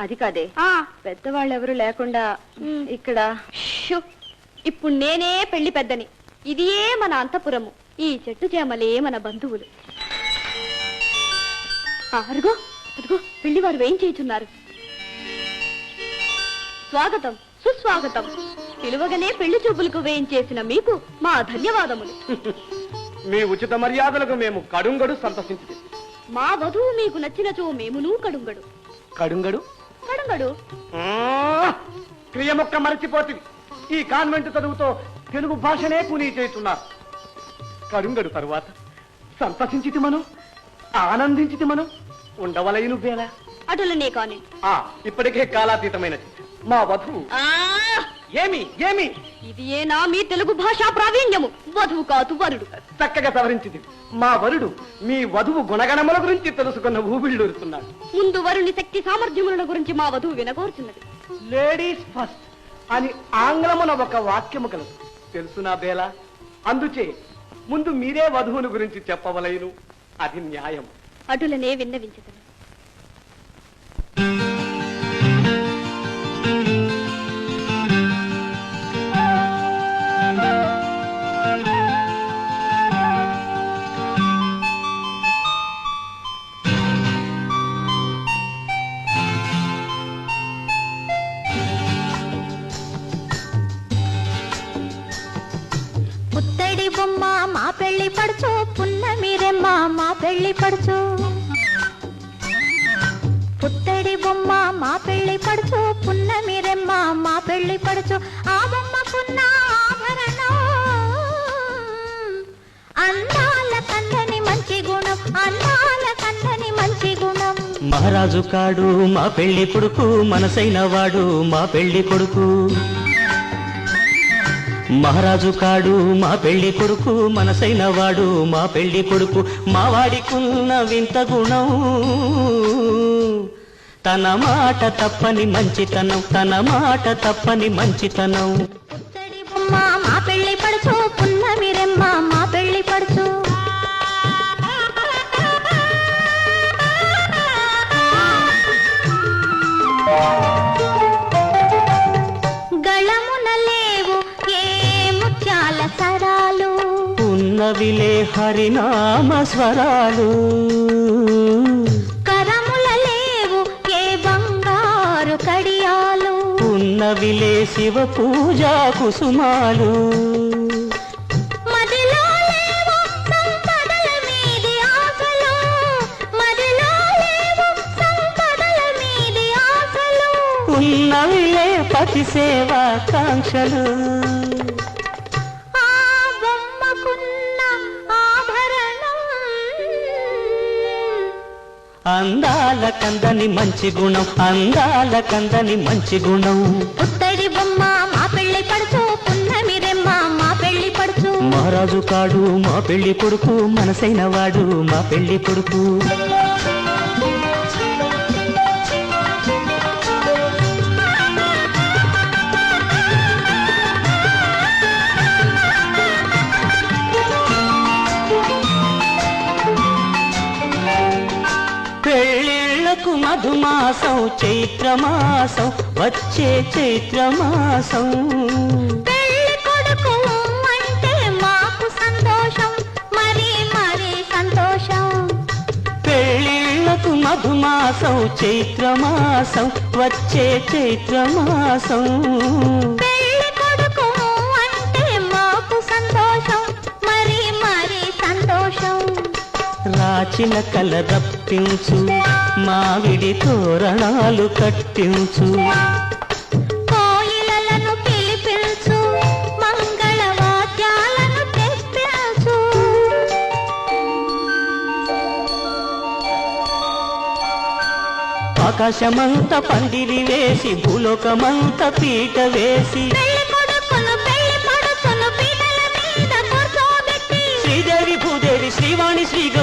అది కాదే. ఆ, పెద్దవాళ్ళు ఎవరు లేకుండా ఇక్కడ. ఇప్పుడు నేనే పెళ్ళి పెద్దని. ఇదియే మన అంతపురము. ఈ చెట్టు చేమలే మన బంధువులు. అరుగో అదిగో పెళ్ళి వారు చేయుచున్నారు? స్వాగతం సుస్వాగతం. పిలువగానే పెళ్ళి చూపులకు వేయించేసిన మీకు మా ధన్యవాదములు. మీ ఉచిత మర్యాదలకు మేము కడుంగడు సంతసించి మా వధువు మీకు నచ్చినచో మేమును కడుంగడు. కడుంగడు? కడుంగడు మరచిపోతివి ఈ కాన్వెంట్ చదువుతో తెలుగు భాషనే పునీ చేస్తున్నారు. కడుంగడు తరువాత సంతసించితి మనం ఆనందించితి మనం ఉండవలయను బేలా అటులనే కాని. ఆ ఇప్పటికే కాలాతీతమైనది. మా వధువు ఏమి ఏమి? ఇది ఏనా మీ తెలుగు భాషా ప్రావీణ్యము? వధువు కాదు వరుడు. చక్కగా సవరించింది. మా వరుడు మీ వధువు గుణగణముల గురించి తెలుసుకున్న ఊబిళ్ళూరుతున్నాడు. ముందు వరుని శక్తి సామర్థ్యముల గురించి మా వధువు వినగోరుచున్నది. లేడీస్ ఫస్ట్ అని ఆంగ్లమున ఒక వాక్యము కలదు. తెలుసునా బేలా? అందుచే ముందు మీరే వధువుని గురించి చెప్పవలైను అది న్యాయం అటులనే విన్నవించదను. పెళ్ళి పడుచు. పుత్తడి బొమ్మ మా పెళ్ళి పడుచు పున్నమిరెమ్మ మా పెళ్ళి పడుచు. ఆ బొమ్మకున్న ఆభరణం అందాల కందని మంచి గుణం అందాల కందని మంచి గుణం. మహారాజు కాడు మా పెళ్ళి కొడుకు మనసైన వాడు మా పెళ్ళి కొడుకు. మహారాజు కాడు మా పెళ్ళి కొడుకు మనసైన వాడు మా పెళ్ళి కొడుకు మా వాడికున్న వింత గుణం. తన మాట తప్పని మంచితనం తన మాట తప్పని మంచితనం. మా పెళ్ళి పడుచు ఉన్నవిలే హరినామ స్వరాలు. కరముల లేవు ఏ బంగారు కడియాలు. ఉన్నవిలే శివ పూజా కుసుమాలు. ఉన్నవిలే పతి సేవా కాంక్షలు అందాల కందని మంచి గుణం అందాల కందని మంచి గుణం. పుత్తడి బొమ్మ మా పెళ్ళి పడుచు పున్నమిరెమ్మ మా పెళ్ళి పడుచు. మహారాజు కాడు మా పెళ్ళి కొడుకు మనసైన వాడు మా పెళ్ళి కొడుకు. మధుమాసం చైత్రమాసం వచ్చే చైత్రమాసం. పెళ్ళి కొడుకు అంటే మాకు సంతోషం మరి మరి సంతోషం. పెళ్ళిళ్ళకు మధుమాసం చైత్రమాసం వచ్చే చైత్రమాసం. రాచిన కల రప్పించు మావిడి తోరణాలు కట్టించు. ఆకాశమంత పందిరి వేసి భూలోకమంత పీట వేసి. శ్రీదేవి భూదేవి శ్రీవాణి శ్రీగౌరి